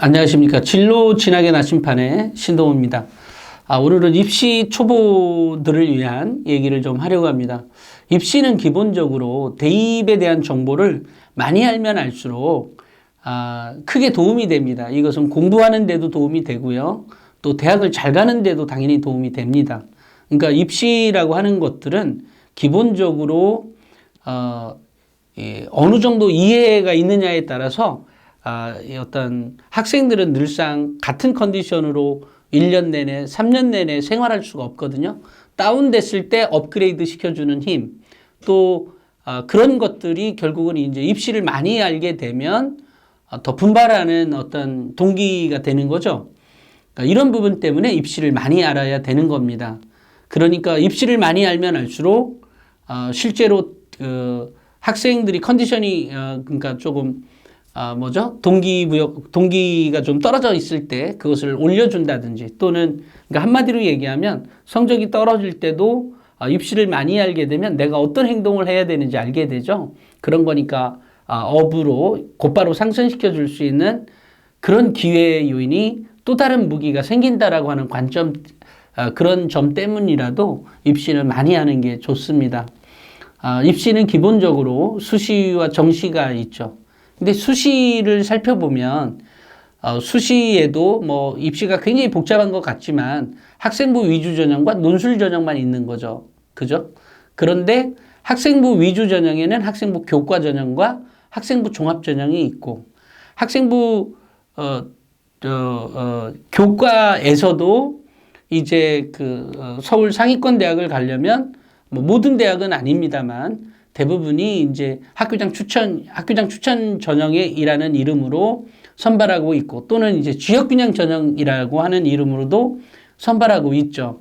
안녕하십니까. 진로 진학의 나침판의 신동호입니다. 아, 오늘은 입시 초보들을 위한 얘기를 좀 하려고 합니다. 입시는 기본적으로 대입에 대한 정보를 많이 알면 알수록 아, 크게 도움이 됩니다. 이것은 공부하는 데도 도움이 되고요. 또 대학을 잘 가는 데도 당연히 도움이 됩니다. 그러니까 입시라고 하는 것들은 기본적으로 어, 예, 어느 정도 이해가 있느냐에 따라서 아, 이 어떤 학생들은 늘상 같은 컨디션으로 1년 내내, 3년 내내 생활할 수가 없거든요. 다운됐을 때 업그레이드 시켜주는 힘, 또 아, 그런 것들이 결국은 이제 입시를 많이 알게 되면 아, 더 분발하는 어떤 동기가 되는 거죠. 그러니까 이런 부분 때문에 입시를 많이 알아야 되는 겁니다. 그러니까 입시를 많이 알면 알수록 어, 실제로 그 학생들이 컨디션이 어, 그러니까 조금 아 뭐죠 동기부여 동기가 좀 떨어져 있을 때 그것을 올려준다든지 또는 그러니까 한마디로 얘기하면 성적이 떨어질 때도 아, 입시를 많이 알게 되면 내가 어떤 행동을 해야 되는지 알게 되죠. 그런 거니까 아, 업으로 곧바로 상승시켜 줄 수 있는 그런 기회 요인이 또 다른 무기가 생긴다라고 하는 관점 아, 그런 점 때문이라도 입시를 많이 하는 게 좋습니다. 아, 입시는 기본적으로 수시와 정시가 있죠. 근데 수시를 살펴보면 어, 수시에도 뭐 입시가 굉장히 복잡한 것 같지만 학생부 위주 전형과 논술 전형만 있는 거죠. 그죠? 그런데 학생부 위주 전형에는 학생부 교과 전형과 학생부 종합 전형이 있고 학생부 어, 저, 어, 교과에서도 이제 그 어, 서울 상위권 대학을 가려면 뭐 모든 대학은 아닙니다만 대부분이 이제 학교장 추천 학교장 추천 전형이라는 이름으로 선발하고 있고 또는 이제 지역균형 전형이라고 하는 이름으로도 선발하고 있죠.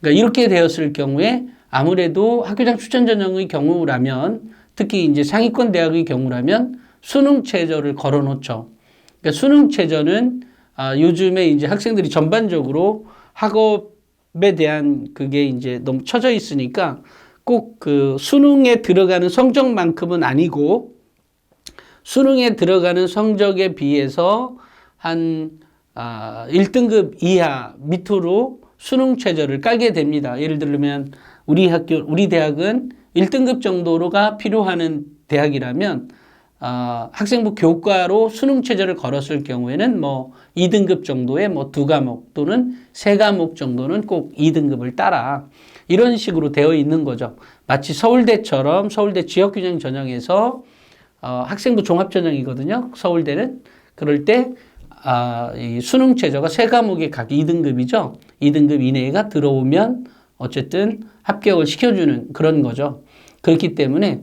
그러니까 이렇게 되었을 경우에 아무래도 학교장 추천 전형의 경우라면 특히 이제 상위권 대학의 경우라면 수능 최저를 걸어 놓죠. 그러니까 수능 최저는 아, 요즘에 이제 학생들이 전반적으로 학업에 대한 그게 이제 너무 처져 있으니까 꼭 그 수능에 들어가는 성적만큼은 아니고 수능에 들어가는 성적에 비해서 한 아, 1등급 이하 밑으로 수능 최저를 깔게 됩니다. 예를 들면 우리 학교 우리 대학은 1등급 정도로가 필요하는 대학이라면 아, 학생부 교과로 수능 최저를 걸었을 경우에는 뭐 2등급 정도의 뭐 두 과목 또는 세 과목 정도는 꼭 2등급을 따라 이런 식으로 되어 있는 거죠. 마치 서울대처럼 서울대 지역균형 전형에서 어, 학생부 종합 전형이거든요. 서울대는 그럴 때 아, 이 수능 최저가 세 과목에 각 2등급이죠. 2등급 이내가 들어오면 어쨌든 합격을 시켜주는 그런 거죠. 그렇기 때문에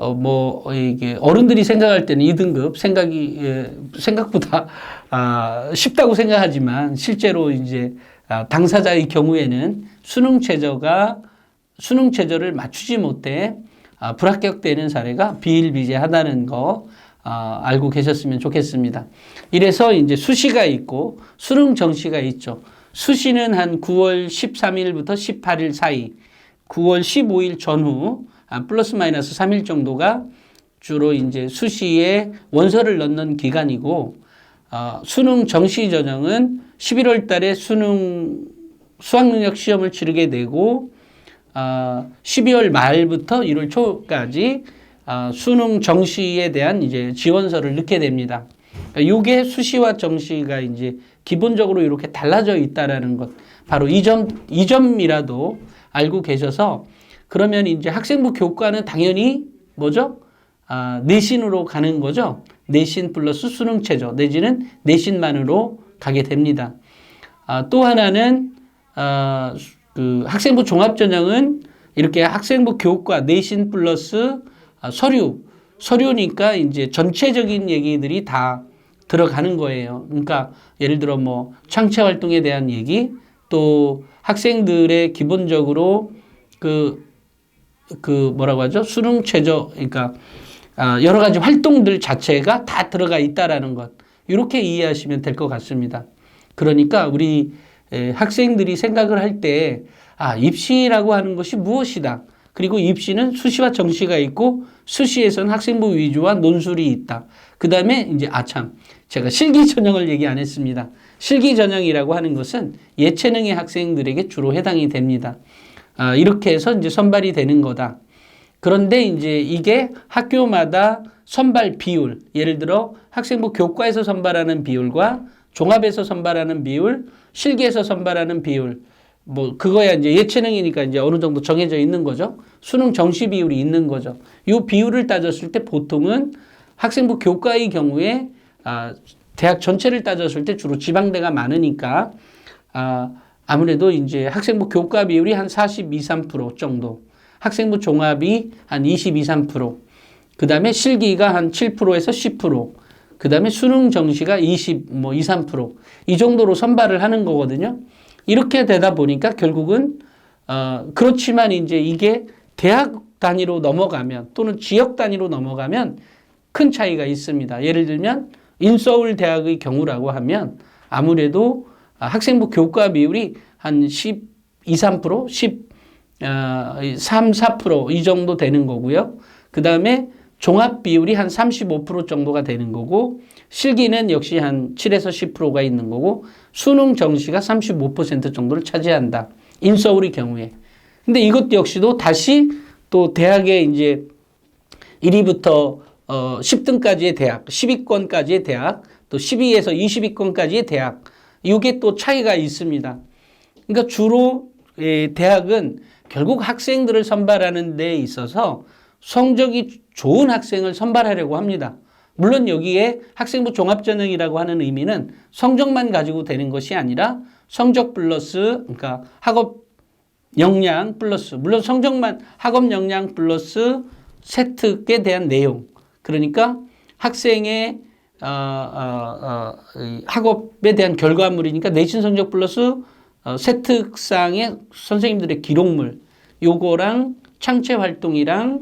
어, 뭐, 이게, 어른들이 생각할 때는 2등급 생각이, 예, 생각보다, 아, 쉽다고 생각하지만, 실제로 이제, 아, 당사자의 경우에는 수능 최저가, 수능 최저를 맞추지 못해, 아, 불합격되는 사례가 비일비재하다는 거, 아, 알고 계셨으면 좋겠습니다. 이래서 이제 수시가 있고, 수능 정시가 있죠. 수시는 한 9월 13일부터 18일 사이, 9월 15일 전후, 아, 플러스 마이너스 3일 정도가 주로 이제 수시에 원서를 넣는 기간이고, 어, 수능 정시 전형은 11월 달에 수능 수학능력 시험을 치르게 되고, 어, 12월 말부터 1월 초까지 어, 수능 정시에 대한 이제 지원서를 넣게 됩니다. 그러니까 이게 수시와 정시가 이제 기본적으로 이렇게 달라져 있다라는 것. 바로 이 점, 이 점이라도 알고 계셔서 그러면 이제 학생부 교과는 당연히 뭐죠? 아, 내신으로 가는 거죠. 내신 플러스 수능 최저 내지는 내신만으로 가게 됩니다. 아, 또 하나는 아, 그 학생부 종합 전형은 이렇게 학생부 교과 내신 플러스 아, 서류 서류니까 이제 전체적인 얘기들이 다 들어가는 거예요. 그러니까 예를 들어 뭐 창체 활동에 대한 얘기 또 학생들의 기본적으로 그, 그 뭐라고 하죠? 수능 최저, 그러니까 아, 여러 가지 활동들 자체가 다 들어가 있다라는 것. 이렇게 이해하시면 될 것 같습니다. 그러니까 우리 학생들이 생각을 할 때, 아, 입시라고 하는 것이 무엇이다. 그리고 입시는 수시와 정시가 있고 수시에서는 학생부 위주와 논술이 있다. 그 다음에 이제 아참 제가 실기 전형을 얘기 안 했습니다. 실기 전형이라고 하는 것은 예체능의 학생들에게 주로 해당이 됩니다. 아, 이렇게 해서 이제 선발이 되는 거다. 그런데 이제 이게 학교마다 선발 비율, 예를 들어 학생부 교과에서 선발하는 비율과 종합에서 선발하는 비율, 실기에서 선발하는 비율, 뭐 그거야 이제 예체능이니까 이제 어느 정도 정해져 있는 거죠. 수능 정시 비율이 있는 거죠. 이 비율을 따졌을 때 보통은 학생부 교과의 경우에 아, 대학 전체를 따졌을 때 주로 지방대가 많으니까 아, 아무래도 이제 학생부 교과 비율이 한 42, 3% 정도, 학생부 종합이 한 22, 3%, 그 다음에 실기가 한 7%에서 10%, 그 다음에 수능 정시가 20, 뭐 2, 3%이 정도로 선발을 하는 거거든요. 이렇게 되다 보니까 결국은 어, 그렇지만 이제 이게 대학 단위로 넘어가면 또는 지역 단위로 넘어가면 큰 차이가 있습니다. 예를 들면 인서울 대학의 경우라고 하면 아무래도 학생부 교과 비율이 한 12, 3%, 10, 어, 3, 4%이 정도 되는 거고요. 그 다음에 종합 비율이 한 35% 정도가 되는 거고 실기는 역시 한 7에서 10%가 있는 거고 수능 정시가 35% 정도를 차지한다. 인서울의 경우에. 근데 이것 역시도 다시 또 대학에 이제 1위부터 어 10등까지의 대학, 10위권까지의 대학, 또 12에서 20위권까지의 대학. 이게 또 차이가 있습니다. 그러니까 주로 대학은 결국 학생들을 선발하는 데 있어서 성적이 좋은 학생을 선발하려고 합니다. 물론 여기에 학생부 종합전형이라고 하는 의미는 성적만 가지고 되는 것이 아니라 성적 플러스 그러니까 학업 역량 플러스 물론 성적만 학업 역량 플러스 세특에 대한 내용 그러니까 학생의 어, 어, 어, 학업에 대한 결과물이니까 내신 성적 플러스 어, 세특상의 선생님들의 기록물 요거랑 창체 활동이랑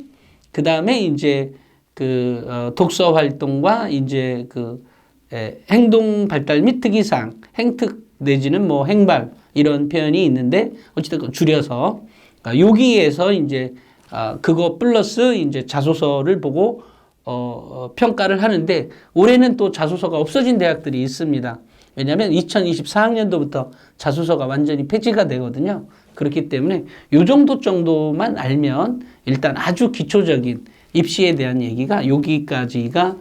그 다음에 이제 그 어, 독서 활동과 이제 그 에, 행동 발달 및 특이상, 행특 내지는 뭐 행발 이런 표현이 있는데 어쨌든 줄여서 어, 여기에서 이제 아, 그거 플러스 이제 자소서를 보고 어, 어, 평가를 하는데 올해는 또 자소서가 없어진 대학들이 있습니다. 왜냐하면 2024학년도부터 자소서가 완전히 폐지가 되거든요. 그렇기 때문에 요 정도 정도만 알면 일단 아주 기초적인 입시에 대한 얘기가 여기까지가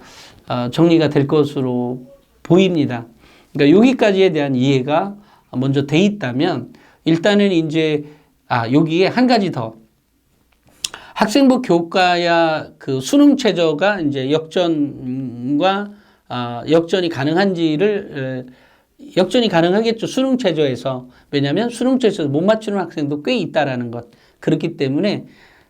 어, 정리가 될 것으로 보입니다. 그러니까 여기까지에 대한 이해가 먼저 돼 있다면 일단은 이제 아 여기에 한 가지 더 학생부 교과야 그 수능 최저가 이제 역전과 아, 역전이 가능한지를 역전이 가능하겠죠. 수능 최저에서. 왜냐하면 수능 최저에서 못 맞추는 학생도 꽤 있다라는 것. 그렇기 때문에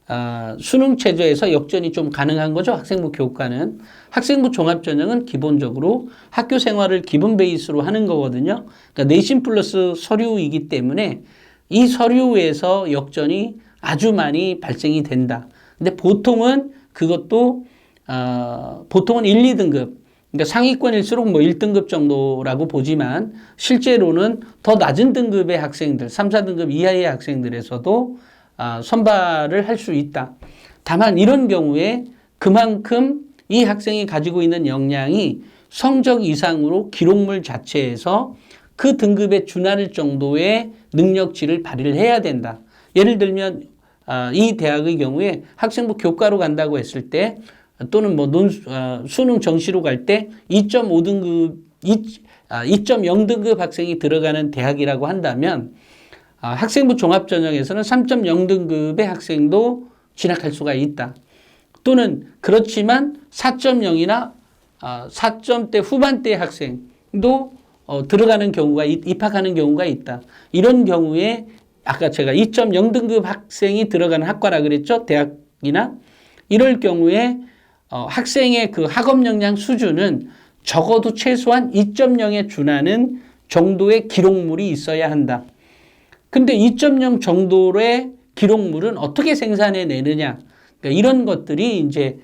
아, 수능 최저에서 역전이 좀 가능한 거죠. 학생부 교과는. 학생부 종합 전형은 기본적으로 학교 생활을 기본 베이스로 하는 거거든요. 그러니까 내신 플러스 서류이기 때문에 이 서류에서 역전이 아주 많이 발생이 된다. 근데 보통은 그것도 어, 보통은 1, 2등급 그러니까 상위권일수록 뭐 1등급 정도라고 보지만 실제로는 더 낮은 등급의 학생들, 3, 4등급 이하의 학생들에서도 아, 선발을 할 수 있다. 다만 이런 경우에 그만큼 이 학생이 가지고 있는 역량이 성적 이상으로 기록물 자체에서 그 등급에 준할 정도의 능력치를 발휘를 해야 된다. 예를 들면 아, 이 대학의 경우에 학생부 교과로 간다고 했을 때 또는 뭐 논, 어, 수능 정시로 갈 때 2.5등급, 2, 아, 2.0등급 학생이 들어가는 대학이라고 한다면 아, 학생부 종합전형에서는 3.0등급의 학생도 진학할 수가 있다. 또는 그렇지만 4.0이나 아, 4점대 후반대 학생도 어, 들어가는 경우가 입학하는 경우가 있다. 이런 경우에 아까 제가 2.0등급 학생이 들어가는 학과라 그랬죠? 대학이나 이럴 경우에 어, 학생의 그 학업 역량 수준은 적어도 최소한 2.0에 준하는 정도의 기록물이 있어야 한다. 근데 2.0 정도의 기록물은 어떻게 생산해 내느냐. 그러니까 이런 것들이 이제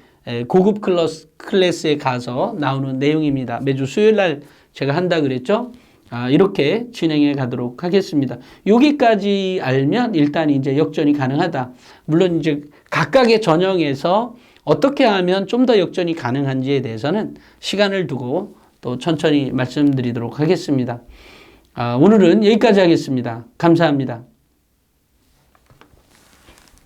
고급 클래스, 클래스에 가서 나오는 내용입니다. 매주 수요일 날 제가 한다 그랬죠. 아, 이렇게 진행해 가도록 하겠습니다. 여기까지 알면 일단 이제 역전이 가능하다. 물론 이제 각각의 전형에서 어떻게 하면 좀 더 역전이 가능한지에 대해서는 시간을 두고 또 천천히 말씀드리도록 하겠습니다. 아, 오늘은 여기까지 하겠습니다. 감사합니다.